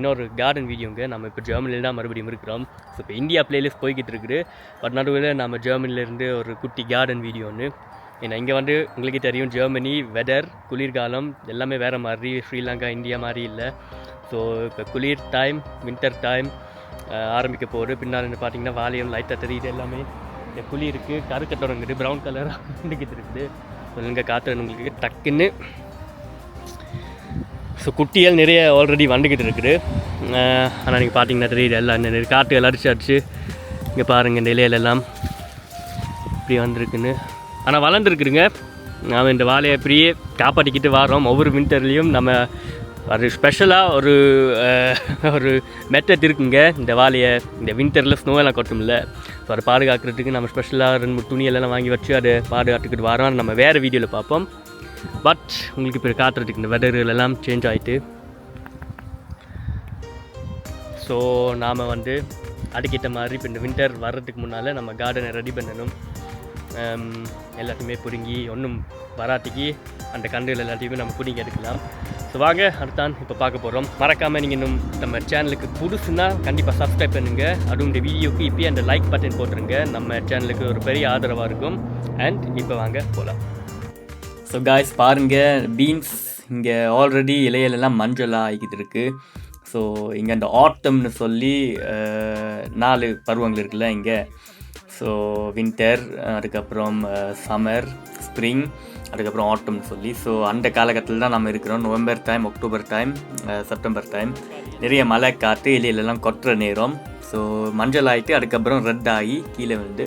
இன்னொரு கார்டன் வீடியோங்க நம்ம இப்போ ஜெர்மனியில் தான் மறுபடியும் இருக்கிறோம். ஸோ இப்போ இந்தியா பிளேலிஸ்ட் போய்கிட்டு இருக்குது. பட் நடுவில் நம்ம ஜெர்மனிலேருந்து ஒரு குட்டி கார்டன் வீடியோ ஒன்று ஏன்னா இங்கே வந்து உங்களுக்கே தெரியும் ஜெர்மனி வெதர் குளிர்காலம் எல்லாமே வேறு மாதிரி. ஸ்ரீலங்கா இந்தியா மாதிரி இல்லை. ஸோ இப்போ குளிர் டைம் வின்டர் டைம் ஆரம்பிக்க போகுது. பின்னால் பார்த்தீங்கன்னா வாலியம் லைட்டாக தெரியுது எல்லாமே. இந்த குளிருக்கு இருக்குது கருக்க தொடங்குது ப்ரௌன் கலராக இருக்குது. ஸோ நீங்கள் காற்று உங்களுக்கு டக்குன்னு ஸோ குட்டிகள் நிறைய ஆல்ரெடி வந்துக்கிட்டு இருக்குது. ஆனால் நீங்கள் பார்த்தீங்கன்னா தெரியுது எல்லாம் இந்த நிறைய காட்டுகள் அடிச்சு அடிச்சு. இங்கே பாருங்கள் இந்த இலையிலெல்லாம் இப்படி வந்திருக்குன்னு. ஆனால் வளர்ந்துருக்குதுங்க. நாம் இந்த வாழையை அப்படியே காப்பாற்றிக்கிட்டு வரோம் ஒவ்வொரு வின்டர்லேயும் நம்ம ஒரு ஸ்பெஷலாக ஒரு ஒரு மெத்தட் இருக்குங்க. இந்த வாழையை இந்த வின்டரில் ஸ்னோ எல்லாம் கொட்டும்ல. ஸோ அதை பாதுகாக்கிறதுக்கு நம்ம ஸ்பெஷலாக ரெண்டு மூணு துணியெல்லாம் வாங்கி வச்சு அதை பாதுகாத்துக்கிட்டு வரோம் நம்ம வேறு வீடியோவில் பார்ப்போம். பட் உங்களுக்கு இப்போ காட்டுறதுக்கு இந்த வெதர் எல்லாம் சேஞ்ச் ஆகிட்டு ஸோ நாம் வந்து அதுக்கேற்ற மாதிரி இப்போ இந்த வின்டர் வர்றதுக்கு முன்னால் நம்ம கார்டனை ரெடி பண்ணணும். எல்லாத்தையுமே பிடுங்கி ஒன்றும் வராட்டிக்கு அந்த கண்டுகள் எல்லாத்தையுமே நம்ம பிடுங்கி எடுக்கலாம். ஸோ வாங்க அடுத்தான் இப்போ பார்க்க போகிறோம் மறக்காமல் நீங்கள் இன்னும் நம்ம சேனலுக்கு புதுசுன்னா கண்டிப்பாக சப்ஸ்கிரைப் பண்ணுங்கள் அதுவும் இந்த வீடியோக்கு இப்போயே அந்த லைக் பட்டன் போட்டுருங்க. நம்ம சேனலுக்கு ஒரு பெரிய ஆதரவாக இருக்கும். அண்ட் இப்போ வாங்க போகலாம் ஸோ காய்ஸ் பாருங்க பீன்ஸ் இங்கே ஆல்ரெடி இலையிலெல்லாம் மஞ்சளாக ஆகிக்கிட்டு இருக்கு. ஸோ இங்கே அந்த ஆட்டம்னு சொல்லி நாலு பருவங்கள் இருக்குல்ல இங்கே. ஸோ வின்டர் அதுக்கப்புறம் சம்மர் ஸ்ப்ரிங் அதுக்கப்புறம் ஆட்டம்னு சொல்லி. ஸோ அந்த காலகட்டத்தில் தான் நம்ம இருக்கிறோம். November time October time September time நிறைய மழை காற்று இலையிலெல்லாம் கொட்டுற நேரம். ஸோ மஞ்சள் ஆகிட்டு அதுக்கப்புறம் ரெட் ஆகி கீழே வந்து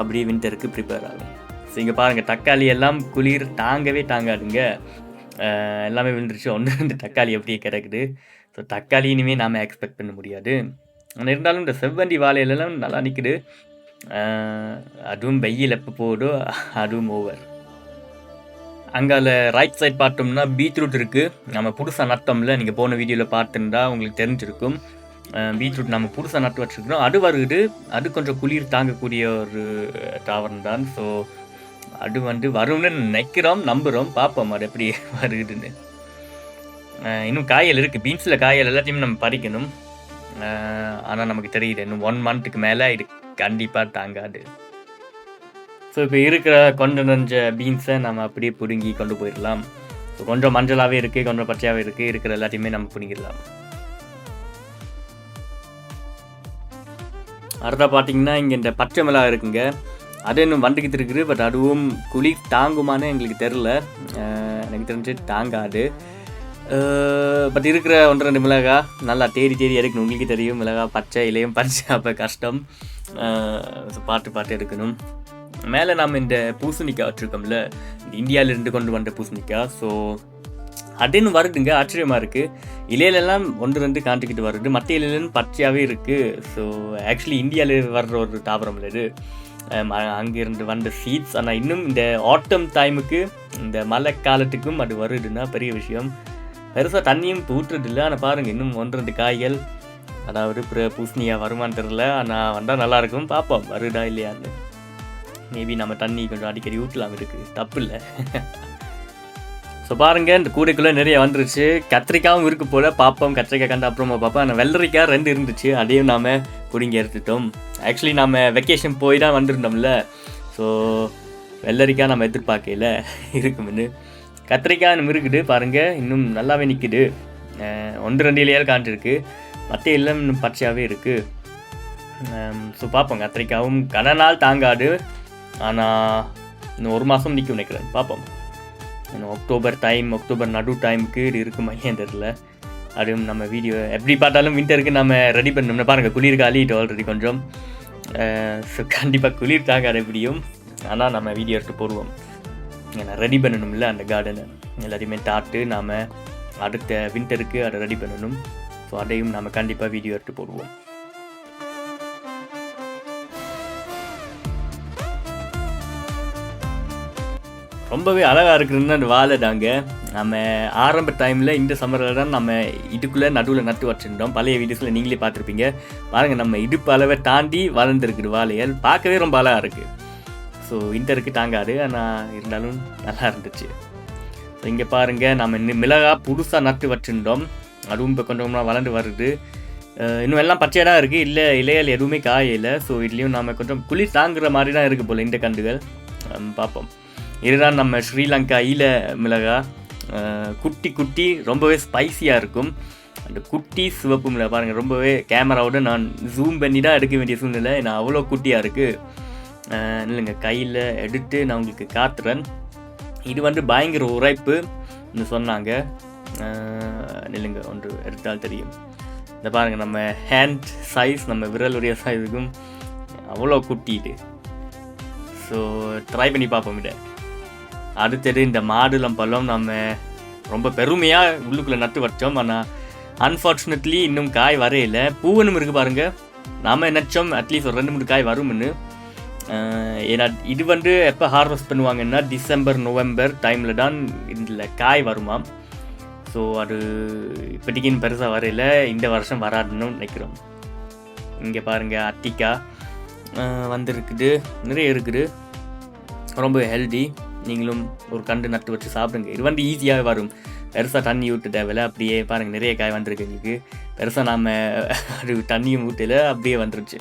அப்படியே வின்டருக்கு ப்ரிப்பேர் ஆகும். ஸோ இங்கே பாருங்கள் தக்காளி எல்லாம் குளிர் தாங்கவே தாங்காதுங்க. எல்லாமே விழுந்துருச்சு. ஒன்று ரெண்டு தக்காளி அப்படியே கிடக்குது. ஸோ தக்காளி இனிமேல் நாம் எக்ஸ்பெக்ட் பண்ண முடியாது. ஆனால் இருந்தாலும் இந்த செவ்வந்தி வாழையிலலாம் நல்லா நிற்குது அதுவும் வெயில் எப்போ போதோ அதுவும் ஓவர் அங்கால ரைட் சைட் பார்த்தோம்னா பீட்ரூட் இருக்குது நம்ம புதுசாக நட்டோம்ல நீங்கள் போன வீடியோவில் பார்த்துருந்தா உங்களுக்கு தெரிஞ்சிருக்கும். பீட்ரூட் நம்ம புதுசாக நட்டு வச்சுருக்கிறோம். அது வருது. அது கொஞ்சம் குளிர் தாங்கக்கூடிய ஒரு தாவரம் தான். ஸோ அது வந்து வரும்னு நினைக்கிறோம் நம்புகிறோம் பார்ப்போம் அது எப்படி வருதுன்னு. இன்னும் காயல் இருக்குது பீன்ஸில் காயல் எல்லாத்தையுமே நம்ம பறிக்கணும். ஆனால் நமக்கு தெரியுது இன்னும் ஒன் மந்த்துக்கு மேலே இது கண்டிப்பாக தாங்காது. ஸோ இப்போ இருக்கிற கொஞ்சம் நஞ்ச பீன்ஸை நம்ம அப்படியே பிடுங்கி கொண்டு போயிடலாம். ஸோ கொஞ்சம் மஞ்சளாகவே இருக்குது கொஞ்சம் பச்சையாகவே இருக்குது இருக்கிற எல்லாத்தையுமே நம்ம பிடிங்கிடலாம். அடுத்த பார்த்தீங்கன்னா இங்கே இந்த பச்சை மிளகா இருக்குங்க. அது இன்னும் வந்துக்கிட்டு இருக்குது பட் அதுவும் குழி தாங்குமான்னு எங்களுக்கு தெரில எனக்கு தெரிஞ்சு தாங்காது. பட் இருக்கிற ஒன்று ரெண்டு மிளகா நல்லா தேடி தேடி எடுக்கணும். உங்களுக்கு தெரியும் மிளகா பச்சை இலையும் பச்சை அப்போ கஷ்டம். ஸோ பார்த்து பார்த்து எடுக்கணும். மேலே நாம் இந்த பூசணிக்காய் வச்சுருக்கோம்ல இந்தியாவிலேருந்து கொண்டு வந்த பூசணிக்காய். ஸோ அதுன்னு வருதுங்க ஆச்சரியமாக இருக்குது இலையிலெல்லாம் ஒன்று ரெண்டு காண்டிக்கிட்டு வருது. மற்ற இலையிலன்னு பச்சையாகவே இருக்குது ஸோ ஆக்சுவலி இந்தியாவில் வர்ற ஒரு தாவரம் இல்லை இது. Um, அங்கிருந்து வந்த சீட்ஸ் ஆனால் இன்னும் இந்த ஆட்டம் டைமுக்கு இந்த மழை காலத்துக்கும் அது வருதுன்னா பெரிய விஷயம். பெருசாக தண்ணியும் ஊற்றுறதில்ல. ஆனால் பாருங்கள் இன்னும் ஒன்று ரெண்டு காய்கள். அதாவது பிற பூசணியாக வருமான்னு தெரில ஆனால் வந்தால் நல்லாயிருக்கும் பார்ப்போம் வருதா இல்லையான்னு. மேபி நம்ம தண்ணி கொஞ்சம் அடிக்கடி ஊற்றலாம். இருக்குது தப்பு இல்லை. ஸோ பாருங்க இந்த கூடைக்குள்ளே நிறைய வந்துருச்சு. கத்திரிக்காயும் இருக்கு போல பார்ப்போம் கத்திரிக்காய் கண்டு அப்புறமா பார்ப்போம் ஆனால் வெள்ளரிக்காய் ரெண்டு இருந்துச்சு. அதையும் நாம் பிடுங்கி எடுத்துட்டோம். ஆக்சுவலி நாம் வெக்கேஷன் போய் தான் வந்திருந்தோம்ல. ஸோ வெள்ளரிக்காய் நம்ம எதிர்பார்க்கல இருக்கும்னு. கத்திரிக்காய் இன்னும் இருக்குது பாருங்கள் இன்னும் நல்லாவே நிற்குது ஒன்று ரெண்டு இலையால் காண்டிருக்கு மற்ற எல்லாம் இன்னும் பச்சையாகவே இருக்குது ஸோ பார்ப்போம் கத்திரிக்காயும் கன நாள் தாங்காது. ஆனால் இன்னும் ஒரு மாதம் நிற்கும் நினைக்கிறேன். பார்ப்போம் இன்னும் அக்டோபர் டைம் அக்டோபர் நடு டைமுக்கு இது இருக்குமா ஏன் தெரில அதுவும் நம்ம வீடியோ எப்படி பார்த்தாலும் வின்டருக்கு நம்ம ரெடி பண்ணோம்னா பாருங்கள் குளிர் காலிட்டு ஆல்ரெடி கொஞ்சம். ஸோ கண்டிப்பாக குளிர் தாங்காது எப்படியும். ஆனால் நம்ம வீடியோ எடுத்து போடுவோம். ஏன்னா ரெடி பண்ணணும்ல அந்த கார்டனை எல்லாத்தையுமே தாட்டு நாம் அடுத்த வின்டருக்கு அதை ரெடி பண்ணணும். ஸோ அதையும் நம்ம கண்டிப்பாக வீடியோ எடுத்து போடுவோம். ரொம்பவே அழகாக இருக்குதுன்னு அந்த வாழை தாங்க நம்ம ஆரம்ப டைமில் இந்த சம்மரில் தான் நம்ம இதுக்குள்ளே நடுவில் நட்டு வச்சுருந்தோம். பழைய வீடியோஸில் நீங்களே பார்த்துருப்பீங்க. பாருங்கள் நம்ம இடுப்பு அளவை தாண்டி வளர்ந்துருக்குது வாழைகள் பார்க்கவே ரொம்ப அழகாக இருக்குது ஸோ இன்டருக்கு தாங்காது. ஆனால் இருந்தாலும் நல்லா இருந்துச்சு. ஸோ இங்கே பாருங்கள் நம்ம இன்னும் மிளகா புதுசாக நட்டு வச்சுருந்தோம். அதுவும் இப்போ கொஞ்சம் கொஞ்சமாக வளர்ந்து வருது. இன்னும் எல்லாம் பச்சையாக தான் இருக்குது இல்லை இலைகள் எதுவுமே காயல. ஸோ இதுலேயும் நம்ம கொஞ்சம் குளிர் தாங்குற மாதிரி தான் இருக்குது போல் இந்த கண்டுகள் பார்ப்போம். இதுதான் நம்ம ஸ்ரீலங்கா ஈல மிளகா குட்டி குட்டி ரொம்பவே ஸ்பைசியாக இருக்கும். அந்த குட்டி சிவப்பு மிளகா பாருங்கள் ரொம்பவே கேமராவோட நான் ஜூம் பண்ணி தான் எடுக்க வேண்டிய சூழ்நிலை. நான் அவ்வளோ குட்டியாக இருக்குது இல்லைங்க கையில் எடுத்து நான் உங்களுக்கு காத்துறேன் இது வந்து பயங்கர உரைப்பு சொன்னாங்க. நில்லுங்க ஒன்று எடுத்தால் தெரியும். இந்த பாருங்கள் நம்ம ஹேண்ட் சைஸ் நம்ம விரலுடைய சைஸுக்கும் அவ்வளோ குட்டி இது. ஸோ ட்ரை பண்ணி பார்ப்போம் இதை. அடுத்தது இந்த மாதுளம் பழம் நம்ம ரொம்ப பெருமையாக உள்ளுக்குள்ளே நட்டு வச்சோம். ஆனால் அன்ஃபார்ச்சுனேட்லி இன்னும் காய் வரையில. பூவனும் இருக்குது பாருங்கள் நாம் நினச்சோம் அட்லீஸ்ட் ஒரு ரெண்டு மூணு காய் வரும்னு. ஏன்னா இது வந்து எப்போ ஹார்வெஸ்ட் பண்ணுவாங்கன்னா டிசம்பர் நவம்பர் டைமில் தான் இதில் காய் வருமாம். ஸோ அது இப்போதைக்குன்னு பெருசாக வரையில. இந்த வருஷம் வராதுன்னு நினைக்கிறோம். இங்கே பாருங்கள் அத்திக்கா வந்துருக்குது வந்திருக்குது. நிறைய இருக்குது. ரொம்ப ஹெல்தி நீங்களும் ஒரு கண்டு நட்டு வச்சு சாப்பிடுங்க. இது வந்து ஈஸியாகவே வரும். பெருசாக தண்ணி ஊற்ற தேவையில்ல. அப்படியே பாருங்கள் நிறைய காய் வந்திருக்கு எங்களுக்கு. பெருசாக நாம் அது தண்ணியும் ஊற்றல அப்படியே வந்துருச்சு.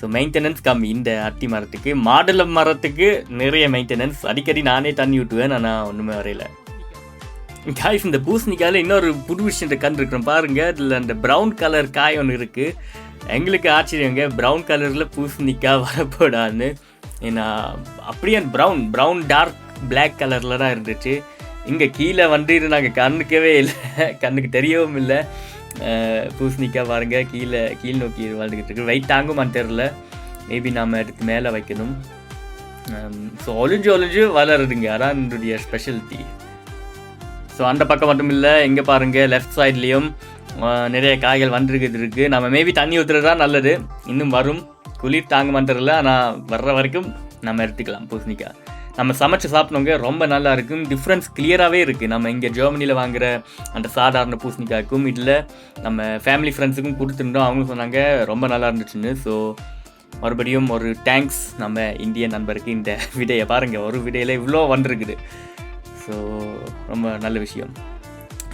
ஸோ மெயின்டெனன்ஸ் கம்மி. இந்த அத்தி மரத்துக்கு மாடல மரத்துக்கு நிறைய மெயின்டெனன்ஸ் அடிக்கடி நானே தண்ணி ஊட்டுவேன் ஆனால் ஒன்றுமே வரையில. காய்ஸ் இந்த பூசணிக்காயில் இன்னொரு புது விஷயத்தை கண்டுருக்குறோம் பாருங்கள் இதில் அந்த ப்ரௌன் கலர் காய் ஒன்று இருக்குது எங்களுக்கு ஆச்சரியங்க. ப்ரௌன் கலரில் பூசணிக்காய் வரப்போடான்னு. ஏன்னா அப்படியே ப்ரௌன் ப்ரௌன் டார்க் பிளாக் கலரில் தான் இருந்துச்சு. இங்கே கீழே வந்து இது நாங்கள் கண்ணுக்கவே இல்லை. கண்ணுக்கு தெரியவும் இல்லை. பூசணிக்காய் பாருங்க கீழே கீழ் நோக்கி வாழ்ந்துக்கிட்டு இருக்கு. வெயிட் தாங்குமான்னு தெரில மேபி நாம் எடுத்து மேலே வைக்கணும். ஸோ ஒளிஞ்சு ஒளிஞ்சு வளருதுங்க. அதான் என்னுடைய ஸ்பெஷலிட்டி ஸோ அந்த பக்கம் மட்டும் இல்லை. எங்கே பாருங்கள் லெஃப்ட் சைட்லேயும் நிறைய காய்கள் வந்துருக்குது இருக்குது நம்ம மேபி தண்ணி ஊற்றுறது தான் நல்லது. இன்னும் வரும். குளிர் தாங்க மாட்டதில்ல ஆனால் வர்ற வரைக்கும் நம்ம எடுத்துக்கலாம் பூசணிக்காய். நம்ம சமைச்சு சாப்பிட்டவங்க ரொம்ப நல்லா இருக்கும். டிஃப்ரென்ஸ் கிளியராகவே இருக்குது நம்ம இங்கே ஜெர்மனியில் வாங்குற அந்த சாதாரண பூசணிக்காய்க்கும் இதில் நம்ம ஃபேமிலி ஃப்ரெண்ட்ஸுக்கும் கொடுத்துருந்தோம். அவங்களும் சொன்னாங்க ரொம்ப நல்லா இருந்துச்சுன்னு. ஸோ மறுபடியும் ஒரு தேங்க்ஸ் நம்ம இந்திய நண்பருக்கு இந்த விடையை பாருங்கள் ஒரு விடையில் இவ்வளோ வந்திருக்குது. ஸோ ரொம்ப நல்ல விஷயம்.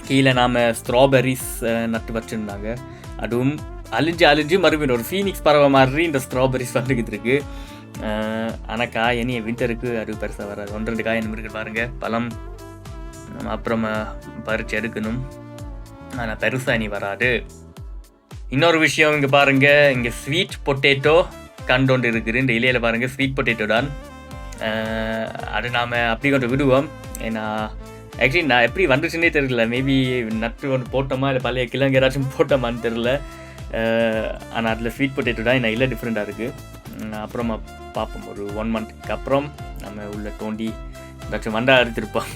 கீழே நாம் ஸ்ட்ராபெரிஸ் நட்டு வச்சுருந்தாங்க. அதுவும் அழிஞ்சு அழிஞ்சு மறுபடியும் ஒரு ஃபீனிக்ஸ் பறவை மாதிரி இந்த ஸ்ட்ராபெரிஸ் வந்துக்கிட்டு இருக்கு. ஆனால் காய் இனி வின்டருக்கு அது பெருசாக வராது. ஒன்று ரெண்டு காய் என்ன பாருங்கள் பழம் நம்ம அப்புறமா பறித்து எடுக்கணும். ஆனால் பெருசாக இனி வராது. இன்னொரு விஷயம் இங்கே பாருங்கள் இங்கே ஸ்வீட் பொட்டேட்டோ கண்டோண்டு இருக்குது இந்த இலையில் பாருங்கள் ஸ்வீட் பொட்டேட்டோ தான். அது நாம் அப்படி கொண்டு விடுவோம். ஏன்னா ஆக்சுவலி நான் எப்படி வந்துச்சுன்னே தெரியல. மேபி நட்டு ஒன்று போட்டோமா இல்லை பழைய கிழங்கு ஏதாச்சும் போட்டோமான்னு தெரில ஆனால் அதில் ஸ்வீட் பொட்டேட்டோ தான் என்ன இல்லை டிஃப்ரெண்ட்டாக இருக்குது அப்புறமா பார்ப்போம். ஒரு ஒன் மந்த்துக்கு அப்புறம் நம்ம உள்ள தோண்டி ஏதாச்சும் வண்டா அறுத்திருப்போம்.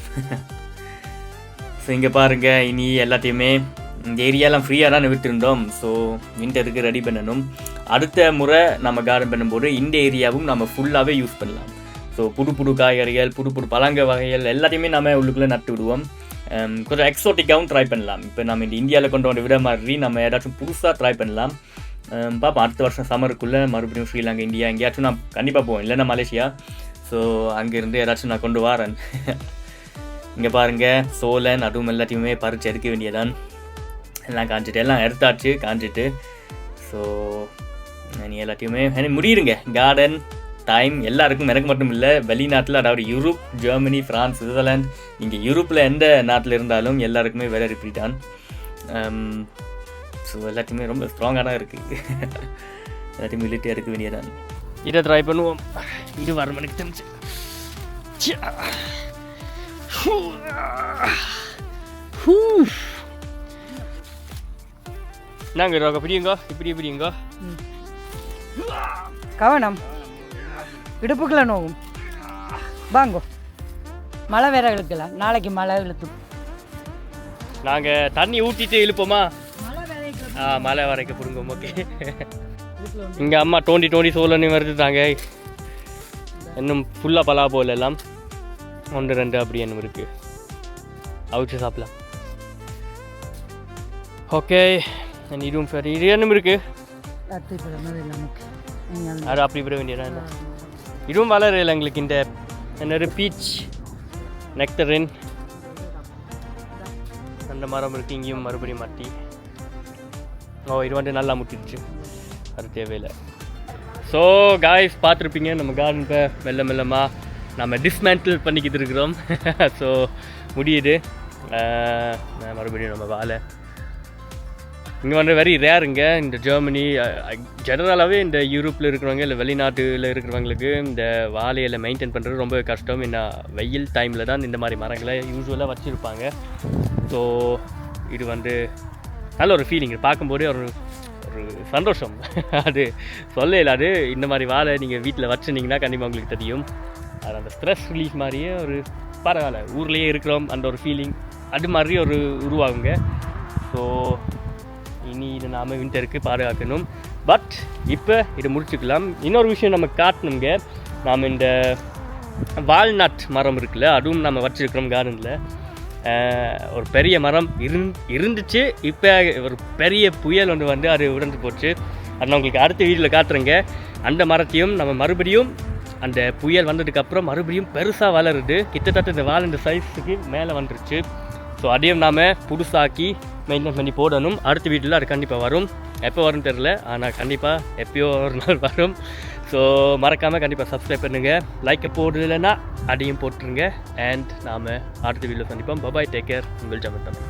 ஸோ இங்கே பாருங்கள் இனி எல்லாத்தையுமே இந்த ஏரியாலாம் ஃப்ரீயாக தான் நிறுத்திருந்தோம். ஸோ விண்டருக்கு ரெடி பண்ணணும். அடுத்த முறை நம்ம கார்டன் பண்ணும்போது இந்த ஏரியாவும் நம்ம ஃபுல்லாகவே யூஸ் பண்ணலாம். ஸோ புது புது காய்கறிகள் புது புது பழங்க வகைகள் எல்லாத்தையுமே நம்ம உள்ளுக்குள்ளே நட்டு விடுவோம். Um, கொஞ்சம் எக்ஸோட்டிக்காகவும் ட்ரை பண்ணலாம். இப்போ நம்ம இந்த இந்தியாவில் கொண்டு வந்து விட மாதிரி நம்ம ஏதாச்சும் புதுசாக ட்ரை பண்ணலாம். Um, பார்ப்போம் அடுத்த வருஷம் சம்மருக்குள்ளே மறுபடியும் ஸ்ரீலங்கா இந்தியா எங்கேயாச்சும் நான் கண்டிப்பாக போவேன். இல்லைன்னா மலேசியா. ஸோ அங்கேருந்து ஏதாச்சும் நான் கொண்டு வரேன். இங்கே பாருங்க சோலன் அதுவும் எல்லாத்தையுமே பறித்து எடுக்க வேண்டியதான் எல்லாம் காஞ்சிட்டு எல்லாம் எடுத்தாச்சு காஞ்சிட்டு. ஸோ நீ எல்லாத்தையுமே எனக்கு கார்டன் டைம் எல்லாருக்கும் எனக்கு மட்டும் இல்லை வெளிநாட்டில் அதாவது யூரோப் ஜெர்மனி ஃப்ரான்ஸ் சுவிட்சர்லாந்து இங்கே யூரோப்பில் எந்த நாட்டில் இருந்தாலும் எல்லாருக்குமே வேலை ரிப்பீட் தான். ஸோ எல்லாத்தையுமே ரொம்ப ஸ்ட்ராங்காக தான் இருக்குது எல்லாத்தையும் மிலிட்டி எடுக்க வேண்டியதான் இதை ட்ரை பண்ணுவோம். இது வர மணிக்கு தெரிஞ்சு நாங்கள் ரோக பிடியுங்க இப்படி பிடியுங்க கவனம். இடுப்புக்குள்ள நோவும். வாங்கோ. மழை வேற இழுக்கலாம் நாளைக்கு மழை இழுத்து. நாங்கள் தண்ணி ஊற்றிட்டு இழுப்போமா? ஆ மழை வரைக்கும் பிடுங்கும் ஓகே. இங்கே அம்மா தோண்டி தோண்டி சோழனு வருதுட்டாங்க இன்னும் ஃபுல்லாக பலா போல எல்லாம். ஒன்று ரெண்டு அப்படி என்ன இருக்குது அவிச்சு சாப்பிடலாம். ஓகே. இதுவும் சரி இது என்னும் இருக்குது அது அப்படி விட வேண்டியதா என்ன இதுவும் வளரல எங்களுக்கு இந்த என்னது பீச் நெக்டரின் அந்த மரம் இருக்குது இங்கேயும் மறுபடியும் மாட்டி ஓ இது வந்து நல்லா முட்டிடுச்சு. அது தேவையில்லை. ஸோ காய்ஸ் பார்த்துருப்பீங்க நம்ம கார்டன் இப்போ மெல்ல மெல்லமாக நம்ம டிஸ்மேண்டில் பண்ணிக்கிட்டு இருக்கிறோம். ஸோ முடியுது. மறுபடியும் நம்ம வாழை இங்கே வந்து வெரி ரேருங்க இந்த ஜெர்மனி ஜெனரலாகவே இந்த யூரோப்பில் இருக்கிறவங்க இல்லை வெளிநாட்டில் இருக்கிறவங்களுக்கு இந்த வாழையில மெயின்டைன் பண்ணுறது ரொம்ப கஷ்டம். என்ன வெயில் டைமில் தான் இந்த மாதிரி மரங்களை யூஸ்வலாக வச்சுருப்பாங்க. ஸோ இது வந்து நல்ல ஒரு ஃபீலிங் பார்க்கும்போதே ஒரு ஒரு சந்தோஷம். அது சொல்ல இல்லாது இந்த மாதிரி வாழை நீங்கள் வீட்டில் வச்சுருந்தீங்கன்னா கண்டிப்பாக உங்களுக்கு தெரியும். அது அந்த ஸ்ட்ரெஸ் ரிலீஃப் மாதிரியே ஒரு பரவாயில்ல. ஊர்லேயே இருக்கிறோம். அந்த ஒரு ஃபீலிங் அது மாதிரி ஒரு உருவாகுங்க. ஸோ இனி இதை நாம் வின்டருக்கு பாதுகாக்கணும். பட் இப்போ இதை முடிச்சுக்கலாம். இன்னொரு விஷயம் நம்ம காட்டணுங்க நாம் இந்த வால்நட் மரம் இருக்குல்ல அதுவும் நம்ம வச்சுருக்கிறோம் கார்டனில் ஒரு பெரிய மரம் இருந் இருந்துச்சு. இப்போ ஒரு பெரிய புயல் ஒன்று வந்து அது உடந்து போச்சு. அது நான் உங்களுக்கு அடுத்த வீடியோவில் காட்டுறேங்க. அந்த மரத்தையும் நம்ம மறுபடியும் அந்த புயல் வந்ததுக்கப்புறம் மறுபடியும் பெருசாக வளருது. கிட்டத்தட்ட இந்த வால் இந்த சைஸுக்கு மேலே வந்துருச்சு. ஸோ அதையும் நாம் புதுசாக்கி மெயின்டைன் பண்ணி போடணும். அடுத்த வீட்டில் அது கண்டிப்பாக வரும். எப்போ வரும்னு தெரில ஆனால் கண்டிப்பாக எப்பயோ ஒரு நாள் வரும். ஸோ மறக்காமல் கண்டிப்பாக சப்ஸ்கிரைப் பண்ணுங்கள் லைக்கை போடலைன்னா அதையும் போட்டுருங்க. அண்ட் நாம் அடுத்த வீடியோ சந்திப்போம். பபாய் டேக் கேர் உங்கள் ஜமத்தம்